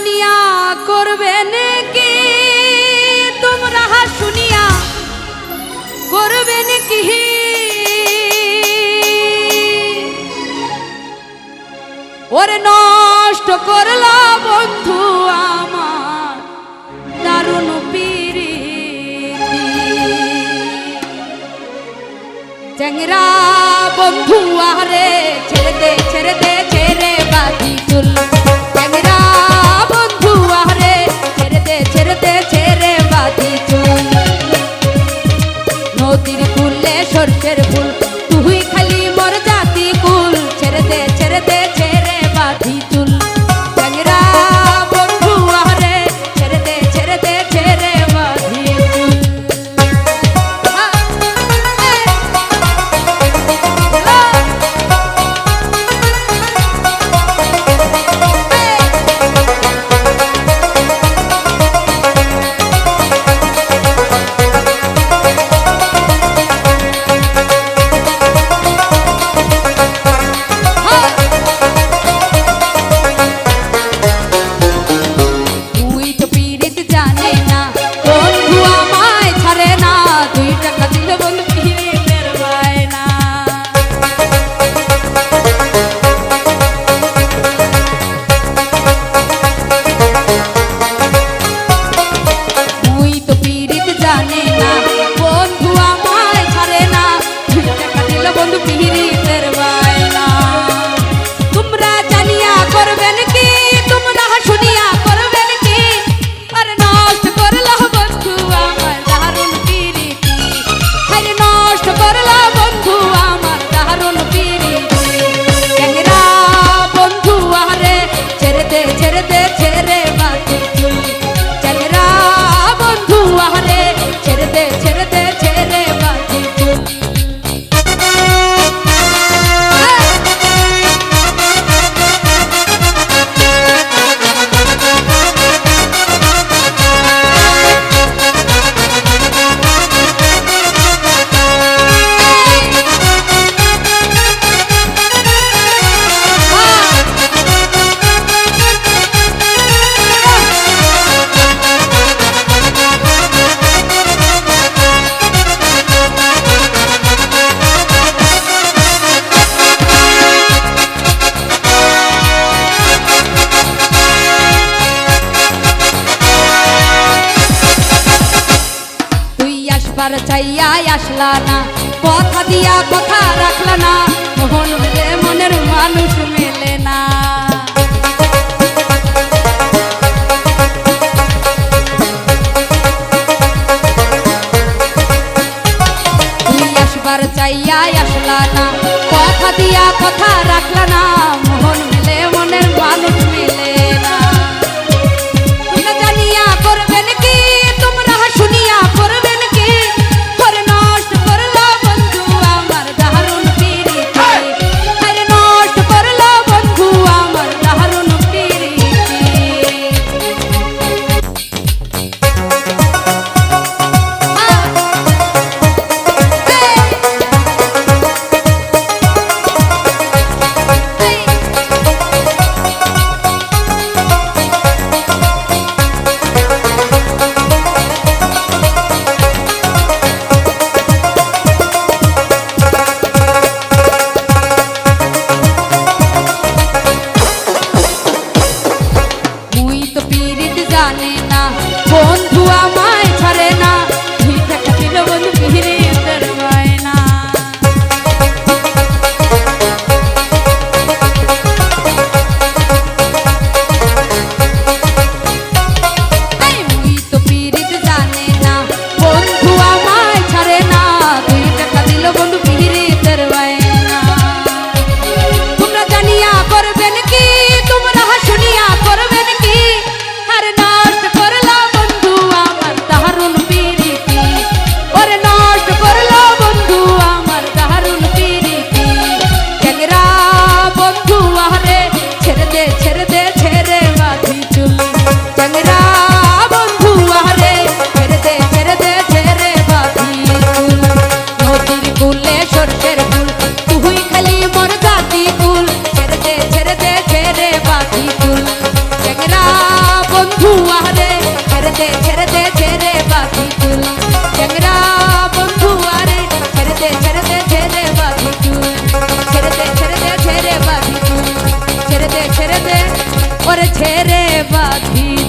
মানিয়া করবে নাকি? তোমরা শুনিয়া করবে নাকি? ওরে নষ্ট করলা বন্ধু আমার দারুণ পিরি চ্যাংরা বন্ধু আরে ছেড়ে দে ছেড়ে দে। culpa. হারে নষ্ট করলাম একবার চাইয়া আসলা না। কথা দিয়া কথা রাখলা না। মোহন মনের মানুষ মেলে না। চাইয়া আসলা না। কথা দিয়া কথা রাখলা না। ছেড়ে বাঁধি।